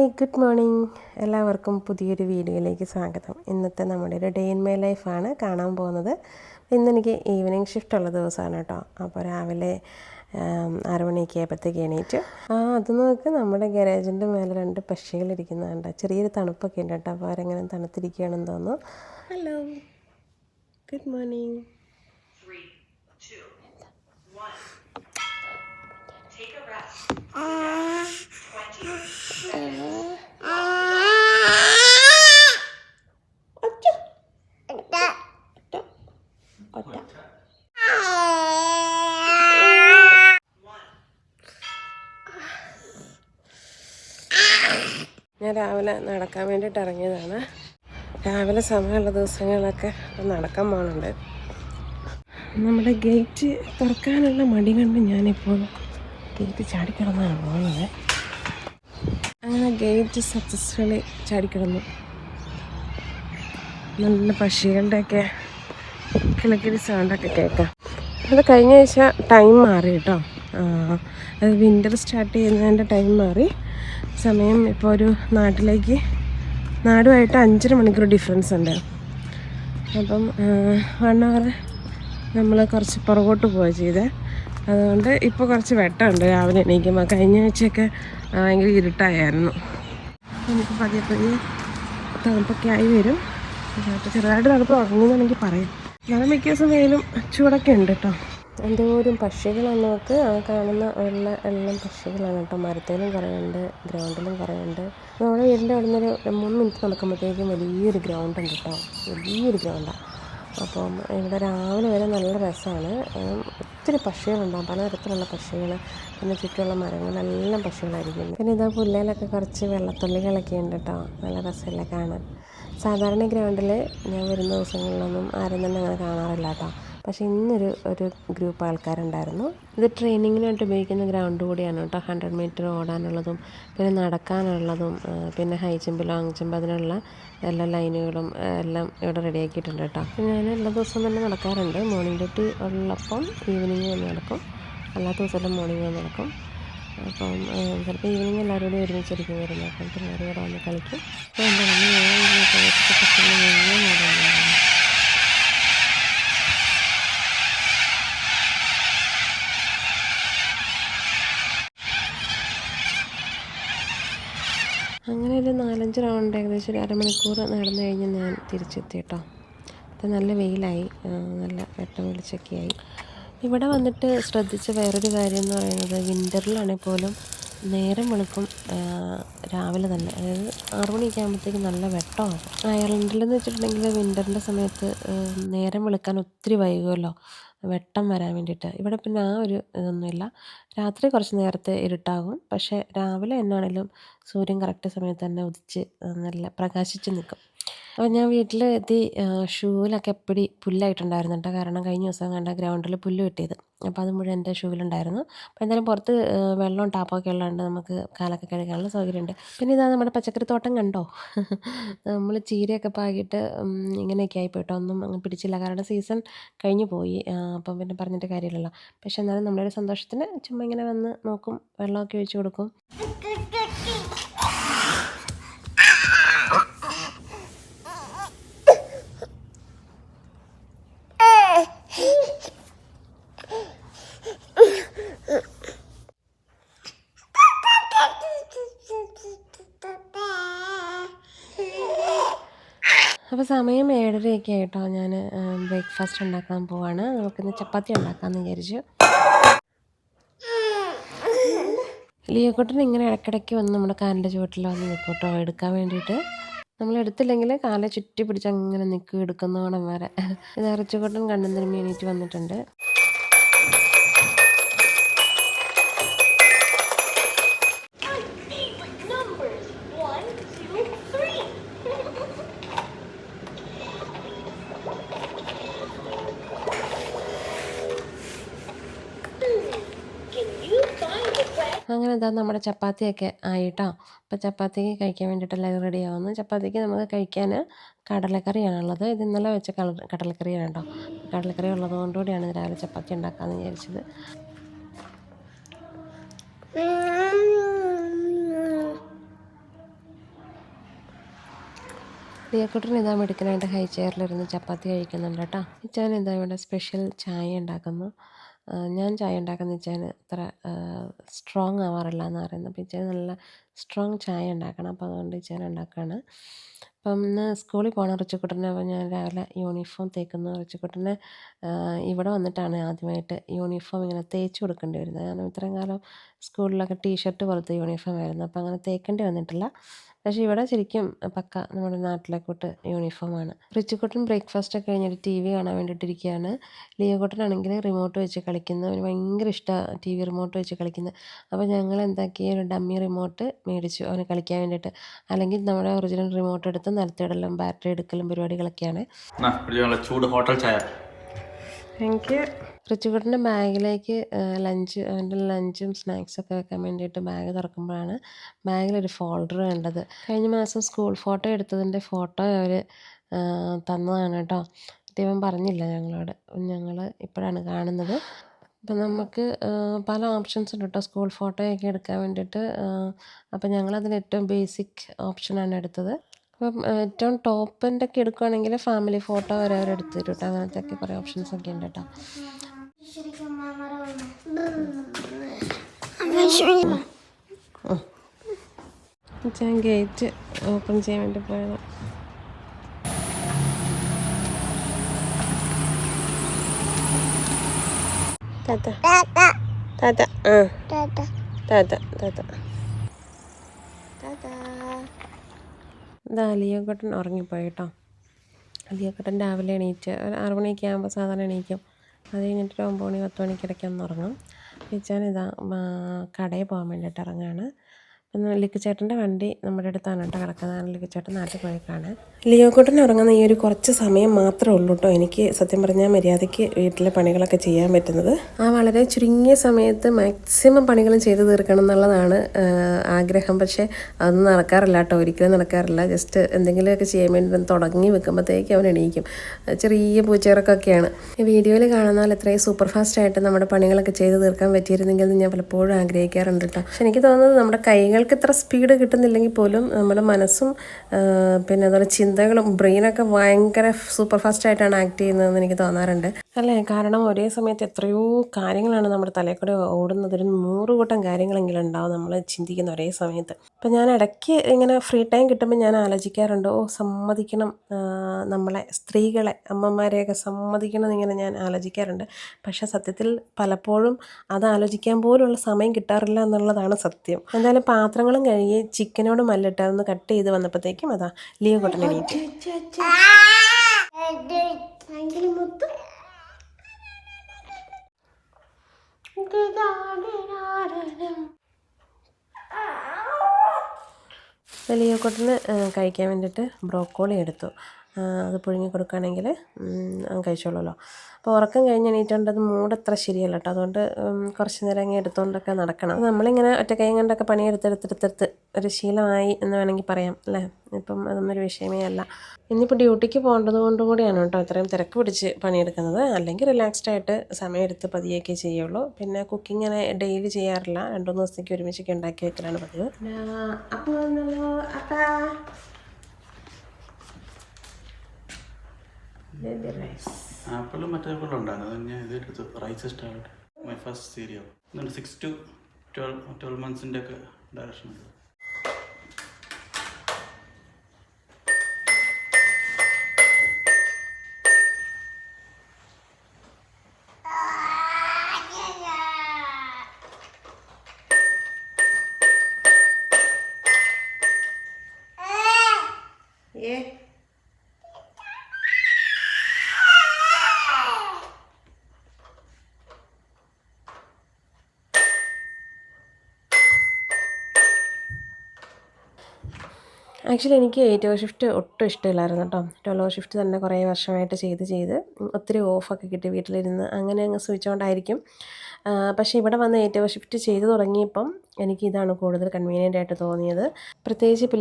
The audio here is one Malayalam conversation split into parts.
ഹായ് ഗുഡ് മോർണിംഗ് എല്ലാവർക്കും പുതിയൊരു വീഡിയോയിലേക്ക് സ്വാഗതം. ഇന്നത്തെ നമ്മുടെ ഒരു ഡേ ഇൻ മൈ ലൈഫാണ് കാണാൻ പോകുന്നത്. ഇന്നെനിക്ക് ഈവനിങ് ഷിഫ്റ്റ് ഉള്ള ദിവസമാണ് കേട്ടോ. അപ്പോൾ രാവിലെ അരമണിയൊക്കെ ആയപ്പോഴത്തേക്ക് എണീറ്റു ആ അത് നോക്ക് നമ്മുടെ ഗാരേജിന്റെ മേലെ രണ്ട് പക്ഷികളിരിക്കുന്നുണ്ട് ചെറിയൊരു തണുപ്പൊക്കെ ഉണ്ട് കേട്ടോ. അപ്പോൾ അവരെങ്ങനെ തണുത്തിരിക്കുകയാണെന്ന് തോന്നുന്നു. ഹലോ ഗുഡ് മോർണിംഗ് ഞാൻ രാവിലെ നടക്കാൻ വേണ്ടിയിട്ട് ഇറങ്ങിയതാണ്. രാവിലെ സമയമുള്ള ദിവസങ്ങളിലൊക്കെ നടക്കാൻ പോകുന്നുണ്ട് നമ്മുടെ ഗേറ്റ് തുറക്കാനുള്ള മടി കണ്ട് ഞാനിപ്പോൾ ഗേറ്റ് ചാടിക്കിടന്നാണ് പോകുന്നത് അങ്ങനെ ഗേറ്റ് സക്സസ്ഫുള്ളി ചാടിക്കിടന്നു. നല്ല പക്ഷികളുടെയൊക്കെ കിളക്കിടി സൗണ്ടൊക്കെ കേൾക്കാം. അത് കഴിഞ്ഞ ആഴ്ച ടൈം മാറി കേട്ടോ. അത് വിന്റർ സ്റ്റാർട്ട് ചെയ്യുന്നതിന്റെ ടൈം മാറി. സമയം ഇപ്പോൾ ഒരു നാട്ടിലേക്ക് നാടുമായിട്ട് അഞ്ചര മണിക്കൂർ ഡിഫറൻസ് ഉണ്ട്. അപ്പം വൺ അവർ നമ്മൾ കുറച്ച് പുറകോട്ട് പോവുക ചെയ്തേ. അതുകൊണ്ട് ഇപ്പോൾ കുറച്ച് വെട്ടമുണ്ട്. രാവിലെ എണീക്കുമ്പോൾ കഴിഞ്ഞ ആഴ്ചയൊക്കെ ഭയങ്കര ഇരുട്ടായിരുന്നു. നമുക്ക് പതിയെ പതിയെ തണുപ്പൊക്കെ ആയി വരും. അപ്പോൾ ചെറുതായിട്ട് തണുപ്പ് ഉറങ്ങുമെന്ന് പറയാം. ഞാൻ മിക്ക ദിവസം വെയിലും ചൂടൊക്കെ ഉണ്ട് കേട്ടോ. എന്തോരം പക്ഷികളാണ് നമുക്ക് ആ കാണുന്ന ഉള്ള എല്ലാം പക്ഷികളാണ് കേട്ടോ. മരത്തേലും കുറേയുണ്ട് ഗ്രൗണ്ടിലും കുറേയുണ്ട്. നമ്മുടെ വീടിന്റെ അവിടെ നിന്നൊരു മൂന്ന് മിനിറ്റ് നടക്കുമ്പോഴത്തേക്കും വലിയൊരു ഗ്രൗണ്ട് ഉണ്ട് കേട്ടോ. വലിയൊരു ഗ്രൗണ്ടാണ് അപ്പം ഇവിടെ രാവിലെ വരെ നല്ല രസമാണ്. ഒത്തിരി പക്ഷികളുണ്ടാകും പലതരത്തിലുള്ള പക്ഷികൾ പിന്നെ ചുറ്റുമുള്ള മരങ്ങളെല്ലാം പക്ഷികളായിരിക്കും. പിന്നെ ഇതാ പുല്ലേലൊക്കെ കുറച്ച് വെള്ളത്തുള്ളികളൊക്കെ ഉണ്ട് കേട്ടോ നല്ല രസമല്ലേ കാണാൻ. സാധാരണ ഗ്രൗണ്ടിൽ ഞാൻ വരുന്ന ദിവസങ്ങളിലൊന്നും ആരും തന്നെ അങ്ങനെ കാണാറില്ല കേട്ടോ പക്ഷേ ഇന്നൊരു ഒരു ഗ്രൂപ്പ് ആൾക്കാരുണ്ടായിരുന്നു. ഇത് ട്രെയിനിങ്ങിനായിട്ട് ഉപയോഗിക്കുന്ന ഗ്രൗണ്ട് കൂടിയാണ് കേട്ടോ. ഹൺഡ്രഡ് മീറ്റർ ഓടാനുള്ളതും പിന്നെ നടക്കാനുള്ളതും പിന്നെ ഹൈ ജമ്പ് ലോങ് ജമ്പ് അതിനുള്ള എല്ലാ ലൈനുകളും എല്ലാം ഇവിടെ റെഡിയാക്കിയിട്ടുണ്ട് കേട്ടോ. ഞാൻ എല്ലാ ദിവസവും തന്നെ നടക്കാറുണ്ട്. മോർണിംഗ് ഡ്യൂട്ടി ഉള്ളപ്പം ഈവനിങ് വന്ന് നടക്കും. അല്ലാത്ത ദിവസമെല്ലാം മോർണിംഗ് വന്ന് നടക്കും. അപ്പം ചിലപ്പോൾ ഈവനിങ് എല്ലാവരും കൂടി ഒരുമിച്ചായിരിക്കും വരുന്നത്. അപ്പം പിള്ളേർ ഇവിടെ വന്ന് കളിക്കും. എന്താ നമ്മൾ പശുക്കൾ മുഴുവൻ നടന്നുണ്ടായിരുന്നു അങ്ങനെ ഒരു ഏകദേശം ഒരു അരമണിക്കൂർ നടന്നു കഴിഞ്ഞ് ഞാൻ തിരിച്ചെത്തി കേട്ടോ അത് നല്ല വെയിലായി. നല്ല വെട്ടം വെളിച്ചൊക്കെ ആയി ഇവിടെ വന്നിട്ട് ശ്രദ്ധിച്ച വേറൊരു കാര്യം എന്ന് പറയുന്നത് വിന്ററിലാണെങ്കിൽ പോലും നേരം വെളുക്കും രാവിലെ തന്നെ. അതായത് ആറു മണിയൊക്കെ ആകുമ്പോഴത്തേക്കും നല്ല വെട്ടമാകും അയർലൻഡിലെന്ന് വെച്ചിട്ടുണ്ടെങ്കിൽ വിന്ററിന്റെ സമയത്ത് നേരം വെളുക്കാൻ ഒത്തിരി വൈകുമല്ലോ. വെട്ടം വരാൻ വേണ്ടിയിട്ട്. ഇവിടെ പിന്നെ ആ ഒരു ഇതൊന്നുമില്ല. രാത്രി കുറച്ച് നേരത്തെ ഇരുട്ടാകും. പക്ഷേ രാവിലെ എന്നാണെങ്കിലും സൂര്യൻ കറക്റ്റ് സമയത്ത് തന്നെ ഉദിച്ച് നല്ല പ്രകാശിച്ച് നിൽക്കും. അപ്പോൾ ഞാൻ വീട്ടിൽ എത്തി ഷൂവിലൊക്കെ എപ്പടി പുല്ലായിട്ടുണ്ടായിരുന്നു കേട്ടോ കാരണം കഴിഞ്ഞ ദിവസം കണ്ട ഗ്രൗണ്ടിൽ പുല്ല് കിട്ടിയത്. അപ്പോൾ അത് മുഴുവൻ എന്റെ ഷൂവിലുണ്ടായിരുന്നു. അപ്പോൾ എന്തായാലും പുറത്ത് വെള്ളം വെള്ളവും ടാപ്പൊക്കെ ഉള്ളതുകൊണ്ട് നമുക്ക് കാലൊക്കെ കഴുകാനുള്ള സൗകര്യമുണ്ട്. പിന്നെ ഇതാ നമ്മുടെ പച്ചക്കറി തോട്ടം കണ്ടോ? നമ്മൾ ചീരയൊക്കെ പാകിയിട്ട് ഇങ്ങനെയൊക്കെ ഇങ്ങനെയൊക്കെ ആയിപ്പോയിട്ടോ. ഒന്നും അങ്ങ് പിടിച്ചില്ല. കാരണം സീസൺ കഴിഞ്ഞു പോയി. അപ്പം പിന്നെ പറഞ്ഞിട്ട് കാര്യമില്ലല്ലോ. പക്ഷെ എന്നാലും നമ്മളൊരു സന്തോഷത്തിന് ചുമ്മാ ഇങ്ങനെ വന്ന് നോക്കും വെള്ളമൊക്കെ ഒഴിച്ച് കൊടുക്കും. സമയം ഏഴരയൊക്കെ ആയിട്ടോ ഞാൻ ബ്രേക്ക്ഫാസ്റ്റ് ഉണ്ടാക്കാൻ പോവാണ്. നമുക്കിന്ന് ചപ്പാത്തി ഉണ്ടാക്കാമെന്ന് വിചാരിച്ചു. ലിയോക്കുട്ടൻ ഇങ്ങനെ ഇടയ്ക്കിടയ്ക്ക് വന്ന് നമ്മുടെ കാലിന്റെ ചുവട്ടിൽ വന്ന് നിൽക്കൂട്ടോ എടുക്കാൻ വേണ്ടിയിട്ട്. നമ്മൾ എടുത്തില്ലെങ്കിൽ കാലെ ചുറ്റി പിടിച്ച് അങ്ങനെ നിൽക്കും എടുക്കുന്നോണം വരെ. ഇത് ഇറച്ചിക്കൊട്ടൻ കണ്ണന്തിന് എണീറ്റ് വന്നിട്ടുണ്ട്. അങ്ങനെ എന്താ നമ്മുടെ ചപ്പാത്തിയൊക്കെ ആയിട്ടോ. അപ്പോൾ ചപ്പാത്തിക്ക് കഴിക്കാൻ വേണ്ടിയിട്ടെല്ലാം റെഡി ആവുന്നു. ചപ്പാത്തിക്ക് നമുക്ക് കഴിക്കാൻ കടലക്കറിയാണുള്ളത്. ഇത് ഇന്നലെ വെച്ച കടലക്കറിയാണ് കേട്ടോ. കടലക്കറി ഉള്ളതുകൊണ്ട് ഇത് രാവിലെ ചപ്പാത്തി ഉണ്ടാക്കാമെന്ന് വിചാരിച്ചത്. ദിയക്കുട്ടൻ ഇതാ മെടുക്കനായിട്ട് ഹൈ ചെയറിലിരുന്ന് ചപ്പാത്തി കഴിക്കുന്നുണ്ട് കേട്ടോ. ഇച്ചാൻ എന്താ ഇവിടെ സ്പെഷ്യൽ ചായ ഉണ്ടാക്കുന്നു. ഞാൻ ചായ ഉണ്ടാക്കുന്ന ഇച്ചാൻ അത്ര സ്ട്രോങ് ആവാറില്ല എന്ന് പറയുന്നത് അപ്പോൾ ഇച്ചാൻ നല്ല സ്ട്രോങ് ചായ ഉണ്ടാക്കണം. അപ്പോൾ അതുകൊണ്ട് ഇച്ചാൻ ഉണ്ടാക്കുകയാണ്. അപ്പം ഇന്ന് സ്കൂളിൽ പോകണം റിച്ചുക്കുട്ടനെ അപ്പോൾ ഞാൻ രാവിലെ യൂണിഫോം തേക്കുന്നു റിച്ചുക്കുട്ടനെ ഇവിടെ വന്നിട്ടാണ് ആദ്യമായിട്ട് യൂണിഫോം ഇങ്ങനെ തേച്ച് കൊടുക്കേണ്ടി വരുന്നത്. കാരണം ഇത്രയും കാലം സ്കൂളിലൊക്കെ ടീഷർട്ട് പോലത്തെ യൂണിഫോം ആയിരുന്നു. അപ്പോൾ അങ്ങനെ തേക്കേണ്ടി വന്നിട്ടില്ല. പക്ഷേ ഇവിടെ ശരിക്കും പക്ക നമ്മുടെ നാട്ടിലെ കൂട്ട് യൂണിഫോമാണ്. റിച്ചുക്കുട്ടൻ ബ്രേക്ക്ഫാസ്റ്റ് ഒക്കെ കഴിഞ്ഞിട്ട് ടി വി കാണാൻ വേണ്ടിയിട്ടിരിക്കുകയാണ്. ലിയോക്കുട്ടനാണെങ്കിൽ റിമോട്ട് വെച്ച് കളിക്കുന്ന. അവന് ഭയങ്കര ഇഷ്ടമാണ് ടി വി റിമോട്ട് വെച്ച് കളിക്കുന്നത്. അപ്പോൾ ഞങ്ങൾ എന്താക്കി? ഒരു ഡമ്മി റിമോട്ട് മേടിച്ചു അവന് കളിക്കാൻ വേണ്ടിയിട്ട്. അല്ലെങ്കിൽ നമ്മുടെ ഒറിജിനൽ റിമോട്ട് എടുത്ത് നിലത്തിടലും ബാറ്ററി എടുക്കലും പരിപാടികളൊക്കെയാണ്. ചൂട് ഹോട്ടൽ ചായ. എനിക്ക് റിച്ചുകുട്ടന്റെ ബാഗിലേക്ക് ലഞ്ച് അവന്റെ ലഞ്ചും സ്നാക്സൊക്കെ വെക്കാൻ വേണ്ടിയിട്ട് ബാഗ് തുറക്കുമ്പോഴാണ് ബാഗിലൊരു ഫോൾഡർ കണ്ടത് കഴിഞ്ഞ മാസം സ്കൂൾ ഫോട്ടോ എടുത്തതിന്റെ ഫോട്ടോ അവർ തന്നതാണ് കേട്ടോ. ദൈവം പറഞ്ഞില്ല ഞങ്ങളോട്. ഞങ്ങൾ ഇപ്പോഴാണ് കാണുന്നത്. അപ്പം നമുക്ക് പല ഓപ്ഷൻസ് ഉണ്ട് കേട്ടോ സ്കൂൾ ഫോട്ടോയൊക്കെ എടുക്കാൻ വേണ്ടിയിട്ട്. അപ്പം ഞങ്ങളതിൽ ഏറ്റവും ബേസിക് ഓപ്ഷനാണ് എടുത്തത്. അപ്പം ഏറ്റവും ടോപ്പിന്റെ ഒക്കെ എടുക്കുകയാണെങ്കിൽ ഫാമിലി ഫോട്ടോ വരെ അവർ എടുത്ത് തരും കേട്ടോ. അങ്ങനത്തെ ഒക്കെ കുറേ ഓപ്ഷൻസ് ഒക്കെ ഉണ്ട് കേട്ടോ. ഞാൻ ഗേറ്റ് ഓപ്പൺ ചെയ്യാൻ വേണ്ടി പോയത്. താത്ത. താത്ത. ആ. താത്ത. താത്ത താത്ത. ഇതാ ലിയോക്കട്ടൻ ഉറങ്ങിപ്പോയി കേട്ടോ. രാവിലെ എണീറ്റ് ഒരു ആറ് മണിയൊക്കെ ആകുമ്പോൾ സാധാരണ എണീക്കും. അത് കഴിഞ്ഞിട്ട് ഒരു ഒമ്പത് മണി പത്ത് മണിക്കിടയ്ക്ക് ഒന്ന് ഉറങ്ങും. പിച്ചാൻ ഇതാ കടയിൽ പോകാൻ വേണ്ടിയിട്ട് ഇറങ്ങുകയാണ് ലിക്കുചേട്ടന്റെ വണ്ടി നമ്മുടെ അടുത്താണ് കേട്ടോ കിടക്കുന്നത്. ലിക്കുചേട്ടൻ നാട്ടിൽ പോയേക്കാണ് ലിയോക്കുട്ടൻ ഉറങ്ങുന്ന ഈ ഒരു കുറച്ച് സമയം മാത്രമേ ഉള്ളൂ കേട്ടോ. എനിക്ക് സത്യം പറഞ്ഞാൽ മര്യാദയ്ക്ക് വീട്ടിലെ പണികളൊക്കെ ചെയ്യാൻ പറ്റുന്നത്. ആ വളരെ ചുരുങ്ങിയ സമയത്ത് മാക്സിമം പണികളും ചെയ്തു തീർക്കണം എന്നുള്ളതാണ് ആഗ്രഹം. പക്ഷേ അതൊന്നും നടക്കാറില്ല കേട്ടോ. ഒരിക്കലും നടക്കാറില്ല. ജസ്റ്റ് എന്തെങ്കിലുമൊക്കെ ചെയ്യാൻ വേണ്ടി തുടങ്ങി വെക്കുമ്പോഴത്തേക്ക് അവൻ എണീക്കും. ചെറിയ പൂച്ചയിറക്കൊക്കെയാണ് ഈ വീഡിയോയിൽ കാണുന്നാൽ എത്രയും സൂപ്പർ ഫാസ്റ്റ് ആയിട്ട് നമ്മുടെ പണികളൊക്കെ ചെയ്തു തീർക്കാൻ പറ്റിയിരുന്നെങ്കിൽ ഞാൻ പലപ്പോഴും ആഗ്രഹിക്കാറുണ്ട് കേട്ടോ. പക്ഷെ എനിക്ക് തോന്നുന്നത് നമ്മുടെ കൈകൾക്ക് ഇത്ര സ്പീഡ് കിട്ടുന്നില്ലെങ്കിൽ പോലും നമ്മുടെ മനസ്സും പിന്നെ അതുപോലെ ചിന്തകളും ബ്രെയിനൊക്കെ ഭയങ്കര സൂപ്പർ ഫാസ്റ്റ് ആയിട്ടാണ് ആക്ട് ചെയ്യുന്നതെന്ന് എനിക്ക് തോന്നാറുണ്ട്. അല്ലേ? കാരണം ഒരേ സമയത്ത് എത്രയോ കാര്യങ്ങളാണ് നമ്മുടെ തലയിൽ ഓടുന്നത്. ഒരു നൂറ് കൂട്ടം കാര്യങ്ങളെങ്കിലും ഉണ്ടാവും നമ്മൾ ചിന്തിക്കുന്ന ഒരേ സമയത്ത്. അപ്പം ഞാൻ ഇടയ്ക്ക് ഇങ്ങനെ ഫ്രീ ടൈം കിട്ടുമ്പോൾ ഞാൻ ആലോചിക്കാറുണ്ട് ഓ സമ്മതിക്കണം നമ്മളെ സ്ത്രീകളെ അമ്മമാരെയൊക്കെ സമ്മതിക്കണം എന്നിങ്ങനെ ഞാൻ ആലോചിക്കാറുണ്ട്. പക്ഷേ സത്യത്തിൽ പലപ്പോഴും അത് ആലോചിക്കാൻ പോലുള്ള സമയം കിട്ടാറില്ല എന്നുള്ളതാണ് സത്യം. എന്തായാലും പാത്രങ്ങളും കഴുകി ചിക്കനോട് മല്ലിട്ട് അതൊന്ന് കട്ട് ചെയ്ത് വന്നപ്പോഴത്തേക്കും അതാ ലീവ് കൊട്ടൻ എണീറ്റ്. ലിയോ കൊട്ടന് കഴിക്കാൻ വേണ്ടിയിട്ട് ബ്രോക്കോളി എടുത്തു. അത് പുഴുങ്ങി കൊടുക്കുകയാണെങ്കിൽ കഴിച്ചോളൂല്ലോ അപ്പോൾ ഉറക്കം കഴിഞ്ഞ് എണീറ്റുകൊണ്ട് അത് മൂടത്ര ശരിയല്ല കേട്ടോ. അതുകൊണ്ട് കുറച്ച് നേരം അങ്ങ് എടുത്തുകൊണ്ടൊക്കെ നടക്കണം. നമ്മളിങ്ങനെ ഒറ്റ കൈ കൊണ്ടൊക്കെ പണിയെടുത്തെടുത്തെടുത്തെടുത്ത് ഒരു ശീലമായി എന്ന് വേണമെങ്കിൽ പറയാം അല്ലേ? ഇപ്പം അതൊന്നൊരു വിഷയമേ അല്ല. ഇന്നിപ്പോൾ ഡ്യൂട്ടിക്ക് പോകേണ്ടത് കൊണ്ടും കൂടിയാണ് കേട്ടോ. ഇത്രയും തിരക്ക് പിടിച്ച് പണിയെടുക്കുന്നത്. അല്ലെങ്കിൽ റിലാക്സ്ഡ് ആയിട്ട് സമയമെടുത്ത് പതിയൊക്കെ ചെയ്യുള്ളൂ. പിന്നെ കുക്കിംഗ് ഇങ്ങനെ ഡെയിലി ചെയ്യാറില്ല. രണ്ട് മൂന്ന് ദിവസത്തേക്ക് ഒരുമിച്ചൊക്കെ ഉണ്ടാക്കി വെക്കലാണ് പതിവ്. അപ്പോൾ ബേബി റൈസ് ആപ്പിളും മറ്റേ ആപ്പിളും ഉണ്ടായിരുന്നു. ഞാൻ ഞാൻ ഇതെടുത്തു റൈസ് ഇഷ്ടമായിട്ട് മൈ ഫസ്റ്റ് സീരിയൽ എന്നിട്ട് സിക്സ് ടു ട്വൽവ് ട്വൽവ് മന്ത്സിന്റെ ഒക്കെ ഡയറക്ഷൻ ഉണ്ട്. ഏ ആക്ച്വലി എനിക്ക് എയ്റ്റ് അവർ ഷിഫ്റ്റ് ഒട്ടും ഇഷ്ടമില്ലായിരുന്നു കേട്ടോ. ട്വൽവ് അവർ ഷിഫ്റ്റ് തന്നെ കുറേ വർഷമായിട്ട് ചെയ്ത് ചെയ്ത് ഒത്തിരി ഓഫൊക്കെ കിട്ടി വീട്ടിലിരുന്ന് അങ്ങനെ അങ്ങ് സ്വിച്ച് ഓണ്ടായിരിക്കും പക്ഷേ ഇവിടെ വന്ന് എയ്റ്റ് അവർ ഷിഫ്റ്റ് ചെയ്ത് തുടങ്ങിയപ്പം എനിക്ക് ഇതാണ് കൂടുതൽ കൺവീനിയന്റ് ആയിട്ട് തോന്നിയത്. പ്രത്യേകിച്ച് ഇപ്പോൾ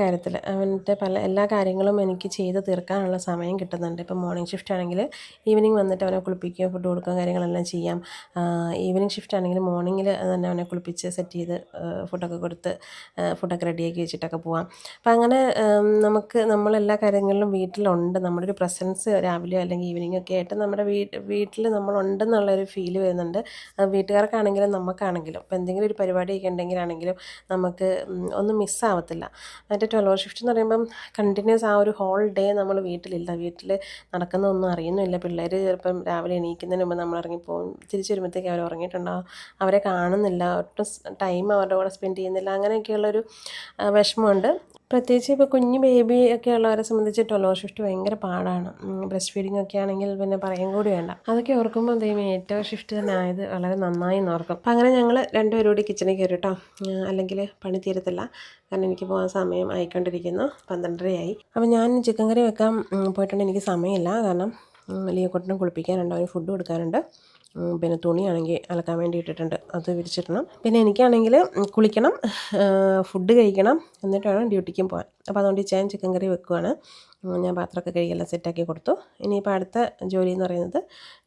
കാര്യത്തിൽ അവന്റെ പല എല്ലാ കാര്യങ്ങളും എനിക്ക് ചെയ്ത് തീർക്കാനുള്ള സമയം കിട്ടുന്നുണ്ട്. ഇപ്പോൾ മോർണിംഗ് ഷിഫ്റ്റ് ആണെങ്കിൽ ഈവനിങ് വന്നിട്ട് അവനെ കുളിപ്പിക്കുക ഫുഡ് കൊടുക്കുക കാര്യങ്ങളെല്ലാം ചെയ്യാം. ഈവനിങ് ഷിഫ്റ്റ് ആണെങ്കിൽ മോർണിംഗിൽ തന്നെ അവനെ കുളിപ്പിച്ച് സെറ്റ് ചെയ്ത് ഫുഡൊക്കെ കൊടുത്ത് ഫുഡൊക്കെ റെഡിയാക്കി വെച്ചിട്ടൊക്കെ പോവാം. അപ്പം അങ്ങനെ നമുക്ക് നമ്മളെല്ലാ കാര്യങ്ങളിലും വീട്ടിലുണ്ട്. നമ്മുടെ ഒരു പ്രസൻസ് രാവിലെ അല്ലെങ്കിൽ ഈവനിങ് ഒക്കെ ആയിട്ട് നമ്മുടെ വീട്ട് വീട്ടിൽ നമ്മളുണ്ടെന്നുള്ളൊരു ഫീൽ വരുന്നുണ്ട്. വീട്ടുകാർക്കാണെങ്കിലും നമുക്കാണെങ്കിലും. അപ്പോൾ എന്തെങ്കിലും ഒരു പരിപാടിയൊക്കെ ഉണ്ടെങ്കിലാണെങ്കിലും നമുക്ക് ഒന്നും മിസ്സാവത്തില്ല മറ്റേ ട്വൽവ് ഷിഫ്റ്റ് എന്ന് പറയുമ്പം കണ്ടിന്യൂസ് ആ ഒരു ഹോൾ ഡേ നമ്മൾ വീട്ടിലില്ല. വീട്ടിൽ നടക്കുന്നതൊന്നും അറിയുന്നില്ല. പിള്ളേർ ചിലപ്പം രാവിലെ എണീക്കുന്നതിന് മുമ്പ് നമ്മൾ ഇറങ്ങിപ്പോകും തിരിച്ചു വരുമ്പോഴത്തേക്ക് അവർ ഉറങ്ങിയിട്ടുണ്ടാവും അവരെ കാണുന്നില്ല. ഒട്ടും ടൈം അവരുടെ കൂടെ സ്പെൻഡ് ചെയ്യുന്നില്ല. അങ്ങനെയൊക്കെയുള്ളൊരു വിഷമമുണ്ട്. പ്രത്യേകിച്ച് ഇപ്പോൾ കുഞ്ഞ് ബേബി ഒക്കെ ഉള്ളവരെ സംബന്ധിച്ച് ട്വൽവ് ഷിഫ്റ്റ് ഭയങ്കര പാടാണ്. ബ്രസ്റ്റ് ഫീഡിംഗ് ഒക്കെ ആണെങ്കിൽ പിന്നെ പറയും കൂടി വേണ്ട. അതൊക്കെ ഓർക്കുമ്പോൾ ദൈവം ഏറ്റവും ഷിഫ്റ്റ് തന്നെ ആയത് വളരെ നന്നായി ഓർക്കും. അപ്പം അങ്ങനെ ഞങ്ങൾ രണ്ടുപേരും കൂടി കിച്ചണിൽ കയറി കേട്ടോ അല്ലെങ്കിൽ പണി തീരത്തില്ല. കാരണം എനിക്ക് പോകാൻ സമയം ആയിക്കൊണ്ടിരിക്കുന്നു. പന്ത്രണ്ടരയായി. അപ്പം ഞാൻ ചിക്കൻ കറി വെക്കാൻ പോയിട്ടുണ്ട്. എനിക്ക് സമയമില്ല. കാരണം ലിയോക്കൊട്ടിനും കുളിപ്പിക്കാനുണ്ട്. അവന് ഫുഡ് കൊടുക്കാനുണ്ട്. പിന്നെ തുണിയാണെങ്കിൽ അലക്കാൻ വേണ്ടി ഇട്ടിട്ടുണ്ട്. അത് വിരിച്ചിടണം. പിന്നെ എനിക്കാണെങ്കിൽ കുളിക്കണം ഫുഡ് കഴിക്കണം എന്നിട്ട് വേണം ഡ്യൂട്ടിക്കും പോകാൻ. അപ്പോൾ അതുകൊണ്ട് ഞാൻ ചിക്കൻ കറി വെക്കുവാണ്. ഞാൻ പാത്രമൊക്കെ കഴുകിയെല്ലാം സെറ്റാക്കി കൊടുത്തു. ഇനിയിപ്പോൾ അടുത്ത ജോലി എന്ന് പറയുന്നത്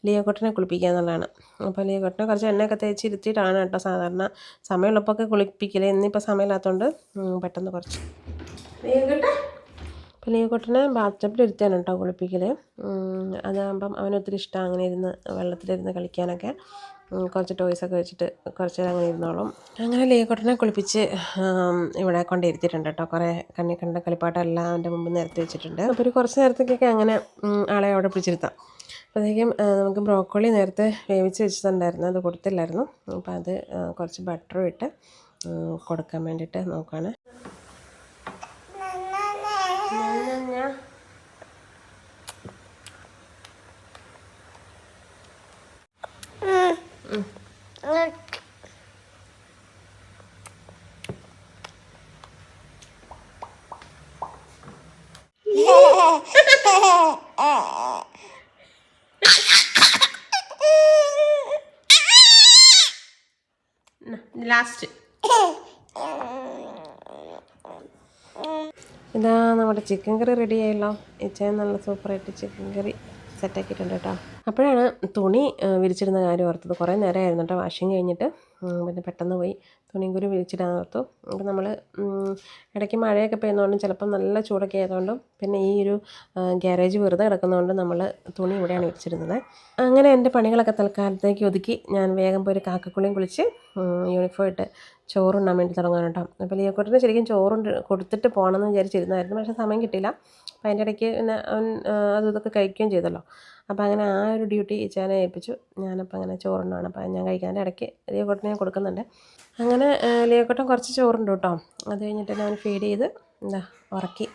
ലിയോക്കോട്ടനെ കുളിപ്പിക്കുക എന്നുള്ളതാണ്. അപ്പോൾ ലിയോക്കോട്ടനെ കുറച്ച് എണ്ണയൊക്കെ തേച്ച് ഇരുത്തിയിട്ടാണ് കേട്ടോ സാധാരണ സമയമുള്ളപ്പോൾ ഒക്കെ കുളിപ്പിക്കൽ ഇന്നിപ്പോൾ സമയമില്ലാത്തതുകൊണ്ട് പെട്ടെന്ന് കുറച്ച്. ലിയോക്കൊട്ടെ അപ്പോൾ കുട്ടനെ ബാത്ത് ഇരുത്തിയാണ് കേട്ടോ കുളിപ്പിക്കൽ അതാകുമ്പം അവനൊത്തിരി ഇഷ്ടം അങ്ങനെ ഇരുന്ന് വെള്ളത്തിലിരുന്ന് കളിക്കാനൊക്കെ. കുറച്ച് ടോയ്സൊക്കെ വെച്ചിട്ട് കുറച്ച് നേരം അങ്ങനെ ഇരുന്നോളും. അങ്ങനെ ലിയോക്കൊട്ടിനെ കുളിപ്പിച്ച് ഇവിടെ കൊണ്ടിരുത്തിയിട്ടുണ്ട് കേട്ടോ. കുറേ കണ്ണി കണ്ട കളിപ്പാട്ടെല്ലാം അവന്റെ മുമ്പ് നിരത്തി വെച്ചിട്ടുണ്ട്. അപ്പോൾ ഒരു കുറച്ച് നേരത്തേക്കൊക്കെ അങ്ങനെ ആളെ അവിടെ പിടിച്ചിരുത്താം. അപ്പോഴത്തേക്കും നമുക്ക് ബ്രോക്കോളി നേരത്തെ വേവിച്ച് വെച്ചിട്ടുണ്ടായിരുന്നു. അത് കൊടുത്തില്ലായിരുന്നു. അപ്പോൾ അത് കുറച്ച് ബട്ടറും ഇട്ട് കൊടുക്കാൻ വേണ്ടിയിട്ട് നോക്കുകയാണ് ലാസ്റ്റ് ഇതാ നമ്മുടെ ചിക്കൻ കറി റെഡി ആയല്ലോ. ഇച്ചാൻ നല്ല സൂപ്പറായിട്ട് ചിക്കൻ കറി സെറ്റാക്കിയിട്ടുണ്ട് കേട്ടോ. അപ്പോഴാണ് തുണി വിരിച്ചിടുന്ന കാര്യം ഓർത്തത്. കുറേ നേരമായിരുന്നു കേട്ടോ വാഷിങ് കഴിഞ്ഞിട്ട്. പിന്നെ പെട്ടെന്ന് പോയി തുണിയും കൂടി വിരിച്ചിടാൻ ഓർത്തു. അപ്പോൾ നമ്മൾ ഇടയ്ക്ക് മഴയൊക്കെ പെയ്യുന്നതുകൊണ്ടും ചിലപ്പം നല്ല ചൂടൊക്കെ ആയതുകൊണ്ടും പിന്നെ ഈ ഒരു ഗ്യാരേജ് വെറുതെ കിടക്കുന്നതുകൊണ്ട് നമ്മൾ തുണി ഇവിടെയാണ് വിരിച്ചിരുന്നത്. അങ്ങനെ എന്റെ പണികളൊക്കെ തൽക്കാലത്തേക്ക് ഒതുക്കി ഞാൻ വേഗം പോയി ഒരു കാക്കക്കുളിയും കുളിച്ച് യൂണിഫോം ഇട്ട് ചോറുണ്ണാൻ വേണ്ടി തുടങ്ങാൻ കേട്ടോ. അപ്പോൾ ലിയോക്കോട്ടിന് ശരിക്കും ചോറുണ്ട് കൊടുത്തിട്ട് പോകണമെന്ന് വിചാരിച്ചിരുന്നായിരുന്നു. പക്ഷേ സമയം കിട്ടിയില്ല. അപ്പോൾ അതിന്റെ ഇടയ്ക്ക് പിന്നെ അവൻ അതും ഇതൊക്കെ കഴിക്കുകയും ചെയ്തല്ലോ. അപ്പോൾ അങ്ങനെ ആ ഒരു ഡ്യൂട്ടി ഇച്ചാനെ ഏൽപ്പിച്ചു. ഞാനപ്പോൾ അങ്ങനെ ചോറുണ്ടാണ് അപ്പോൾ ഞാൻ കഴിക്കാന്റെ ഇടയ്ക്ക് ലിയോക്കോട്ടിന് ഞാൻ കൊടുക്കുന്നുണ്ട്. അങ്ങനെ ലിയോക്കോട്ടൻ കുറച്ച് ചോറുണ്ട് കേട്ടോ. അത് കഴിഞ്ഞിട്ട് ഞാൻ ഫീഡ് ചെയ്ത് എന്താ ഉറക്കി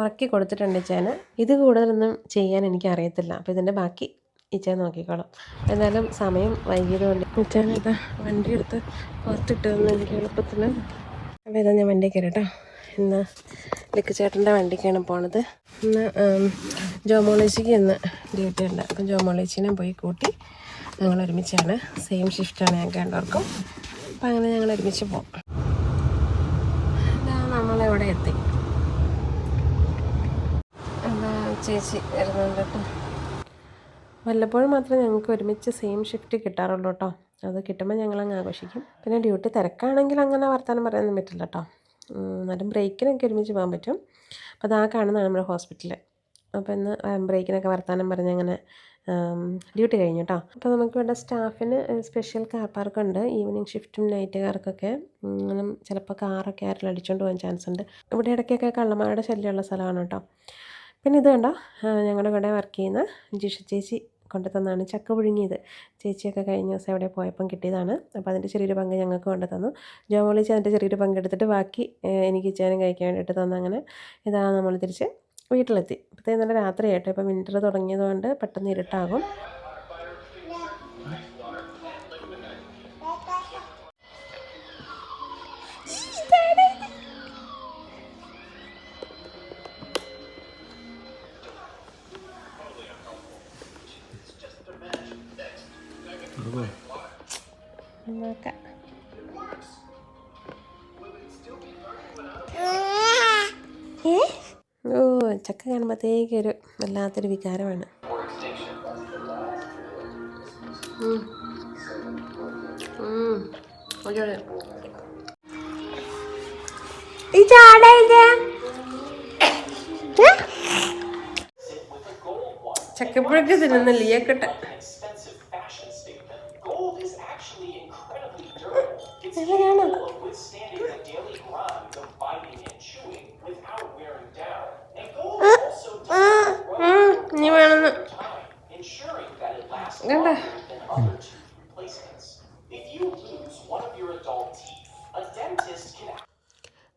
ഉറക്കി കൊടുത്തിട്ടുണ്ട് ഇച്ചാന് ഇത് കൂടുതലൊന്നും ചെയ്യാൻ എനിക്ക് അറിയത്തില്ല. അപ്പോൾ ഇതിന്റെ ബാക്കി ഇച്ചാൻ നോക്കിക്കോളാം. എന്നാലും സമയം വൈകിയതുകൊണ്ട് ഇച്ചാൻ ഇതാ വണ്ടി എടുത്ത് പുറത്തിട്ട് തന്നു എനിക്ക് എളുപ്പത്തിൽ അപ്പോൾ ഇതാ ഞാൻ വണ്ടി കയറി കേട്ടോ. ഇന്ന് ലിക്കുചേട്ടന്റെ വണ്ടിക്കാണ് പോണത്. ഇന്ന് ജോമോളേച്ചിക്ക് ഇന്ന് ഡ്യൂട്ടി ഉണ്ട്. അപ്പം ജോമോളേച്ചിനെ പോയി കൂട്ടി ഞങ്ങൾ ഒരുമിച്ചാണ്. സെയിം ഷിഫ്റ്റാണ് ഞങ്ങൾക്ക് രണ്ടുപേർക്കും. അപ്പം അങ്ങനെ ഞങ്ങൾ ഒരുമിച്ച് പോകും നമ്മളിവിടെ എത്തി. എന്താ ചേച്ചി വരുന്നുണ്ട് കേട്ടോ വല്ലപ്പോഴും മാത്രമേ ഞങ്ങൾക്ക് ഒരുമിച്ച് സെയിം ഷിഫ്റ്റ് കിട്ടാറുള്ളൂ കേട്ടോ അത് കിട്ടുമ്പോൾ ഞങ്ങൾ അങ്ങ് ആഘോഷിക്കും. പിന്നെ ഡ്യൂട്ടി തിരക്കാണെങ്കിൽ അങ്ങനെ വർത്താനം പറയാനൊന്നും പറ്റില്ല കേട്ടോ എന്നാലും ബ്രേക്കിനൊക്കെ ഒരുമിച്ച് പോകാൻ പറ്റും. അപ്പോൾ അതാ കാണുന്നതാണ് നമ്മുടെ ഹോസ്പിറ്റൽ അപ്പോൾ ഇന്ന് ബ്രേക്കിനൊക്കെ വർത്തമാനം പറഞ്ഞ് അങ്ങനെ ഡ്യൂട്ടി കഴിഞ്ഞു കേട്ടോ അപ്പോൾ നമുക്ക് ഇവിടെ സ്റ്റാഫിന് സ്പെഷ്യൽ കാർ പാർക്കുണ്ട് ഈവനിങ് ഷിഫ്റ്റും നൈറ്റ് നൈറ്റുകാർക്കൊക്കെ അങ്ങനെ ചിലപ്പോൾ കാറൊക്കെ ആരെങ്കിലും അടിച്ചുകൊണ്ട് പോകാൻ ചാൻസ് ഉണ്ട്. ഇവിടെ ഇടയ്ക്കൊക്കെ കള്ളന്മാരുടെ ശല്യമുള്ള സ്ഥലമാണ് കേട്ടോ പിന്നെ ഇത് കണ്ടോ? ഞങ്ങളുടെ കൂടെ വർക്ക് ചെയ്യുന്ന ജിഷ ചേച്ചി. കൊണ്ടു തന്നാണ് ചക്ക പുഴുങ്ങിയത്. ചേച്ചിയൊക്കെ കഴിഞ്ഞ ദിവസം എവിടെ പോയപ്പം കിട്ടിയതാണ്. അപ്പോൾ അതിന്റെ ചെറിയൊരു പങ്ക് ഞങ്ങൾക്ക് കൊണ്ടു തന്നു ജോമോളിച്ച് അതിന്റെ ചെറിയൊരു പങ്ക് എടുത്തിട്ട് ബാക്കി എനിക്ക് ചേനും കഴിക്കാൻ വേണ്ടിയിട്ട് തന്നു അങ്ങനെ ഇതാണ് നമ്മൾ തിരിച്ച് വീട്ടിലെത്തി. ഇപ്പോഴത്തെ നല്ല രാത്രിയായിട്ടോ. ഇപ്പോൾ ഇപ്പം വിന്റർ തുടങ്ങിയതുകൊണ്ട് പെട്ടെന്ന് ഇരുട്ടാകും. നോക്കാം. ഓ ചക്ക കാണുമ്പോഴത്തേക്ക് ഒരു വല്ലാത്തൊരു വികാരമാണ്. ചക്കപ്പുഴക്ക് തിന്നുന്ന ലിയക്കട്ടെ.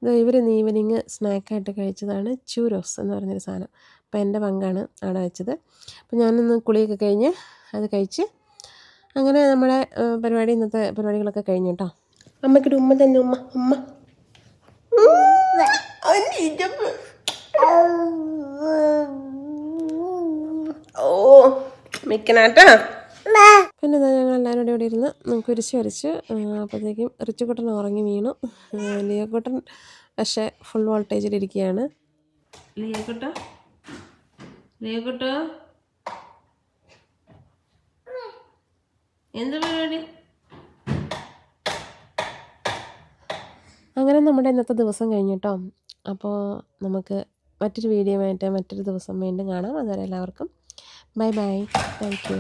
ഇന്ന് ഈവനിങ് സ്നാക്കായിട്ട് കഴിച്ചതാണ് ചൂരോസ് എന്ന് പറഞ്ഞൊരു സാധനം. അപ്പോൾ എന്റെ പങ്കാണ് അവിടെ വെച്ചത്. അപ്പോൾ ഞാനൊന്ന് കുളിയൊക്കെ കഴിഞ്ഞ് അത് കഴിച്ച് അങ്ങനെ നമ്മുടെ പരിപാടി ഇന്നത്തെ പരിപാടികളൊക്കെ കഴിഞ്ഞു കേട്ടോ. അമ്മയ്ക്കൊരു ഉമ്മ തന്നെ ഉമ്മ ഉമ്മ. ഓ മിക്കനാട്ടാ? പിന്നെ ഇതാ ഞങ്ങൾ എല്ലാവരും കൂടെ ഇവിടെ ഇരുന്ന് കുരിശ് വരച്ച് അപ്പോഴത്തേക്കും റിച്ചുക്കുട്ടൻ ഉറങ്ങി വീണു. ലിയോക്കുട്ടൻ പക്ഷേ ഫുൾ വോൾട്ടേജിൽ ഇരിക്കുകയാണ്. ലിയോക്കുട്ട? ലിയോക്കുട്ട? എന്ത് പരിപാടി? അങ്ങനെ നമ്മുടെ ഇന്നത്തെ ദിവസം കഴിഞ്ഞിട്ടോ അപ്പോൾ നമുക്ക് മറ്റൊരു വീഡിയോ ആയിട്ട് മറ്റൊരു ദിവസം വീണ്ടും കാണാം. അതുവരെ എല്ലാവർക്കും ബൈ ബൈ. Thank you